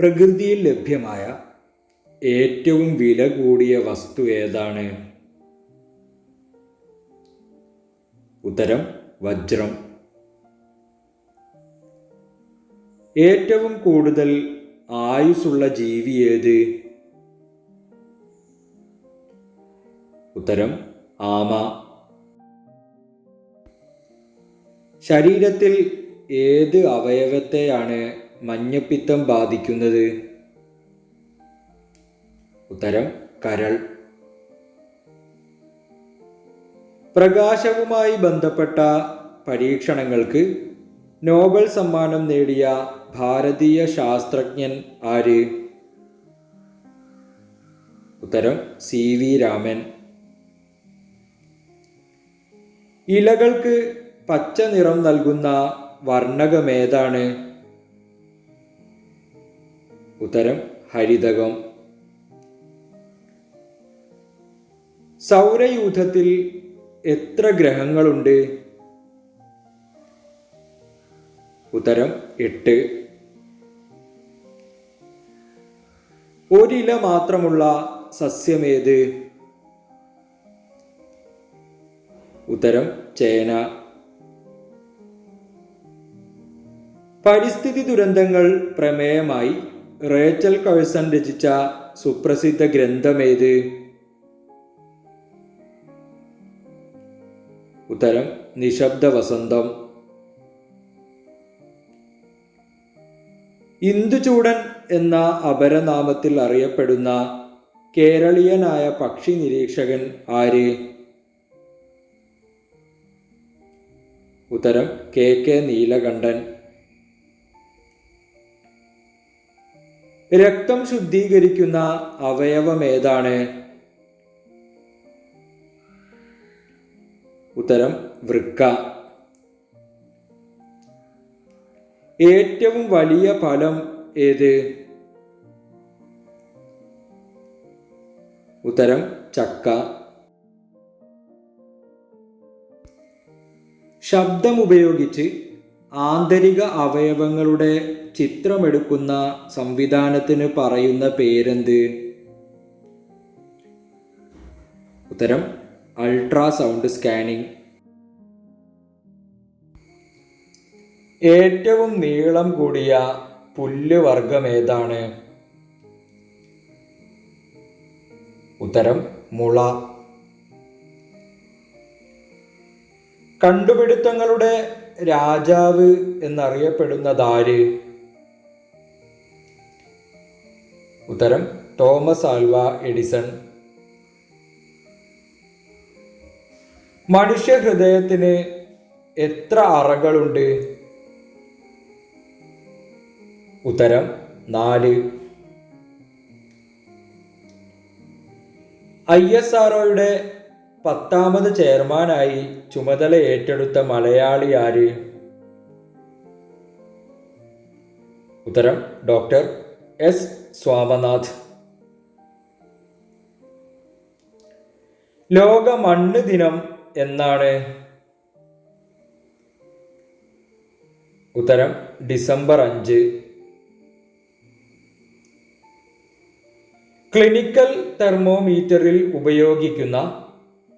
പ്രകൃതിയിൽ ലഭ്യമായ ഏറ്റവും വില കൂടിയ വസ്തു ഏതാണ്? ഉത്തരം വജ്രം. ഏറ്റവും കൂടുതൽ ആയുസ്സുള്ള ജീവി ഏത്? ഉത്തരം ആമ. ശരീരത്തിൽ ഏത് അവയവത്തെയാണ് മഞ്ഞപ്പിത്തം ബാധിക്കുന്നത്? ഉത്തരം കരൾ. പ്രകാശവുമായി ബന്ധപ്പെട്ട പരീക്ഷണങ്ങൾക്ക് നോബൽ സമ്മാനം നേടിയ ഭാരതീയ ശാസ്ത്രജ്ഞൻ ആര്? ഉത്തരം സി. വി. രാമൻ. ഇലകൾക്ക് പച്ച നിറം നൽകുന്ന വർണകമേതാണ് ഉത്തരം ഹരിതകം. സൗരയൂഥത്തിൽ എത്ര ഗ്രഹങ്ങളുണ്ട്? ഉത്തരം എട്ട്. ഒരില മാത്രമുള്ള സസ്യമേത്? ഉത്തരം ചേന. പരിസ്ഥിതി ദുരന്തങ്ങൾ പ്രമേയമായി റേച്ചൽ കഴ്സൺ രചിച്ച സുപ്രസിദ്ധ ഗ്രന്ഥമേത്? ഉത്തരം നിശബ്ദ വസന്തം ഇന്ദുചൂടൻ എന്ന അപരനാമത്തിൽ അറിയപ്പെടുന്ന കേരളീയനായ പക്ഷി നിരീക്ഷകൻ ആര്? ഉത്തരം കെ കെ നീലകണ്ഠൻ. രക്തം ശുദ്ധീകരിക്കുന്ന അവയവം ഏതാണ് ഉത്തരം വൃക്ക. ഏറ്റവും വലിയ ഫലം ഏത്? ഉത്തരം ചക്ക. ശബ്ദം ഉപയോഗിച്ച് ആന്തരിക അവയവങ്ങളുടെ ചിത്രമെടുക്കുന്ന സംവിധാനത്തിന് പറയുന്ന പേരെന്ത്? ഉത്തരം അൾട്രാസൗണ്ട് സ്കാനിംഗ്. ഏറ്റവും നീളം കൂടിയ പുല്ല് വർഗമേതാണ് ഉത്തരം മുള. കണ്ടുപിടുത്തങ്ങളുടെ രാജാവ് എന്നറിയപ്പെടുന്നതാര്? ഉത്തരം തോമസ് ആൽവ എഡിസൺ. മനുഷ്യ ഹൃദയത്തിന് എത്ര അറകളുണ്ട്? ഉത്തരം നാല്. ഐ എസ് ആർഒയുടെ പത്താമത് ചെയർമാനായി ചുമതല ഏറ്റെടുത്ത മലയാളി ആര്? ഉത്തരം ഡോക്ടർ എസ് സ്വാമനാഥ് ലോക മണ്ണ് ദിനം എന്നാണ് ഉത്തരം. ഡിസംബർ അഞ്ച്. ക്ലിനിക്കൽ തെർമോമീറ്ററിൽ ഉപയോഗിക്കുന്ന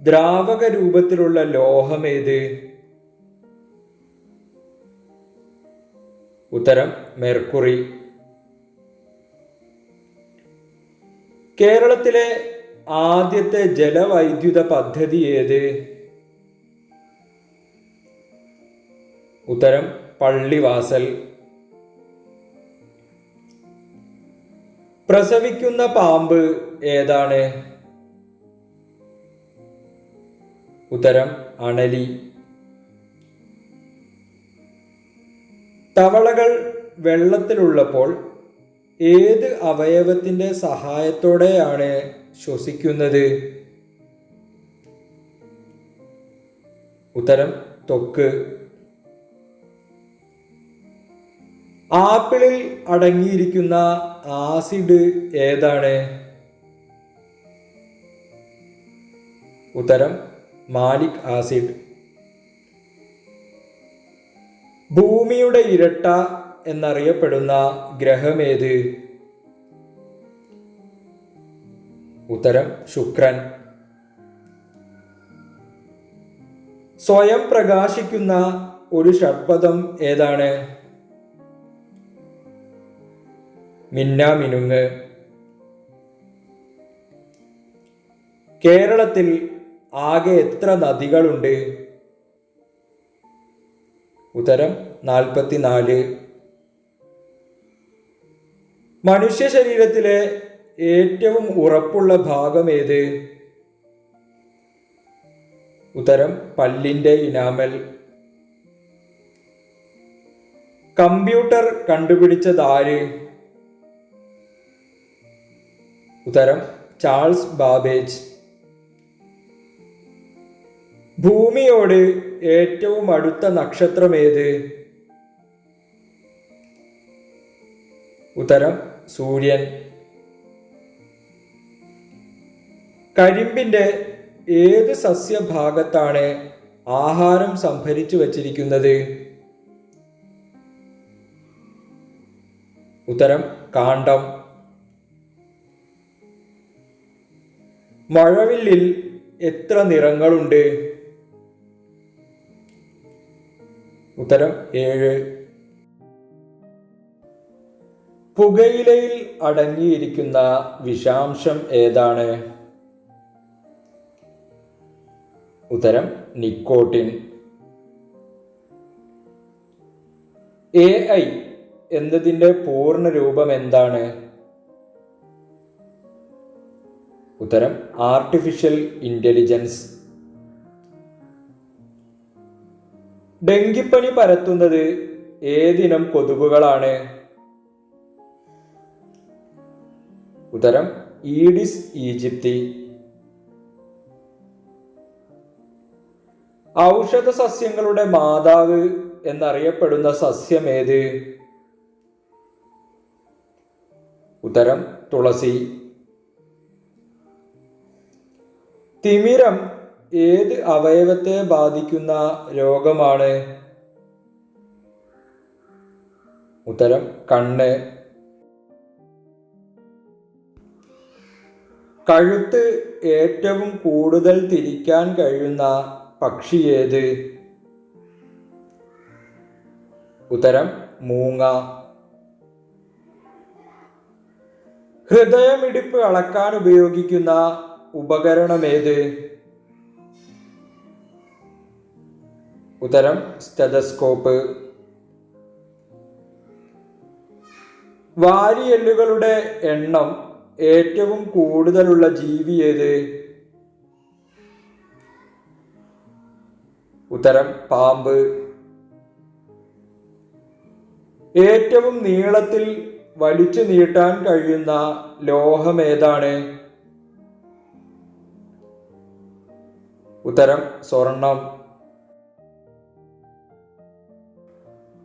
ദ്രാവക രൂപത്തിലുള്ള ലോഹമേത് ഉത്തരം മെർക്കുറി. കേരളത്തിലെ ആദ്യത്തെ ജലവൈദ്യുത പദ്ധതി ഏത്? ഉത്തരം പള്ളിവാസൽ. പ്രസവിക്കുന്ന പാമ്പ് ഏതാണ്? ഉത്തരം അണലി. തവളകൾ വെള്ളത്തിലുള്ളപ്പോൾ ഏത് അവയവത്തിന്റെ സഹായത്തോടെയാണ് ശ്വസിക്കുന്നത്? ഉത്തരം തൊക്ക്. ആപ്പിളിൽ അടങ്ങിയിരിക്കുന്ന ആസിഡ് ഏതാണ്? ഉത്തരം മാലിക് ആസിഡ്. ഭൂമിയുടെ ഇരട്ട എന്നറിയപ്പെടുന്ന ഗ്രഹമേത്? ഉത്തരം ശുക്രൻ. സ്വയം പ്രകാശിക്കുന്ന ഒരു ഷഡ്പഥം ഏതാണ്? മിന്നാമിനുങ്ങ് കേരളത്തിൽ ആകെ എത്ര നദികളുണ്ട്? ഉത്തരം നാൽപ്പത്തിനാല്. മനുഷ്യ ശരീരത്തിലെ ഏറ്റവും ഉറപ്പുള്ള ഭാഗം ഏത്? ഉത്തരം പല്ലിന്റെ ഇനാമൽ. കമ്പ്യൂട്ടർ കണ്ടുപിടിച്ചതാര് ഉത്തരം ചാൾസ് ബാബേജ്. ഭൂമിയോട് ഏറ്റവും അടുത്ത നക്ഷത്രം ഏത്? ഉത്തരം സൂര്യൻ. കരിമ്പിന്റെ ഏത് സസ്യഭാഗത്താണ് ആഹാരം സംഭരിച്ചു വച്ചിരിക്കുന്നത്? ഉത്തരം കാണ്ഡം. മഴവില്ലിൽ എത്ര നിറങ്ങളുണ്ട്? ഉത്തരം ഏഴ്. പുകയിലയിൽ അടങ്ങിയിരിക്കുന്ന വിഷാംശം ഏതാണ്? ഉത്തരം നിക്കോട്ടിൻ. എ ഐ എന്നതിന്റെ പൂർണ രൂപം എന്താണ്? ഉത്തരം ആർട്ടിഫിഷ്യൽ ഇന്റലിജൻസ്. ഡെങ്കിപ്പനി പരത്തുന്നത് ഏതിനം കൊതുകുകളാണ്? ഉത്തരം ഈഡിസ് ഈജിപ്തി. ഔഷധ സസ്യങ്ങളുടെ മാതാവ് എന്നറിയപ്പെടുന്ന സസ്യം ഏത്? ഉത്തരം തുളസി. തിമിരം ഏത് അവയവത്തെ ബാധിക്കുന്ന രോഗമാണ്? ഉത്തരം കണ്ണ്. കഴുത്ത് ഏറ്റവും കൂടുതൽ തിരിക്കാൻ കഴിയുന്ന പക്ഷി ഏത്? ഉത്തരം മൂങ്ങ. ഹൃദയമിടിപ്പ് അളക്കാൻ ഉപയോഗിക്കുന്ന ഉപകരണം ഏത്? ഉത്തരം സ്റ്റെതസ്കോപ്പ്. വാരിയെല്ലുകളുടെ എണ്ണം ഏറ്റവും കൂടുതലുള്ള ജീവി ഏത്? ഉത്തരം പാമ്പ്. ഏറ്റവും നീളത്തിൽ വലിച്ചു നീട്ടാൻ കഴിയുന്ന ലോഹം ഏതാണ്? ഉത്തരം സ്വർണം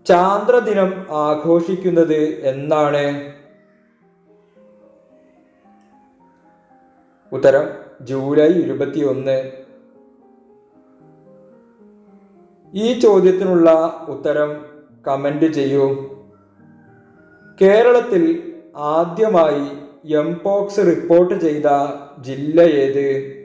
ചാന്ദ്രദിനം ആഘോഷിക്കുന്നത് എന്നാണ്? ഉത്തരം ജൂലൈ ഇരുപത്തിയൊന്ന്. ഈ ചോദ്യത്തിനുള്ള ഉത്തരം കമന്റ് ചെയ്യൂ. കേരളത്തിൽ ആദ്യമായി എംപോക്സ് റിപ്പോർട്ട് ചെയ്ത ജില്ല ഏത്?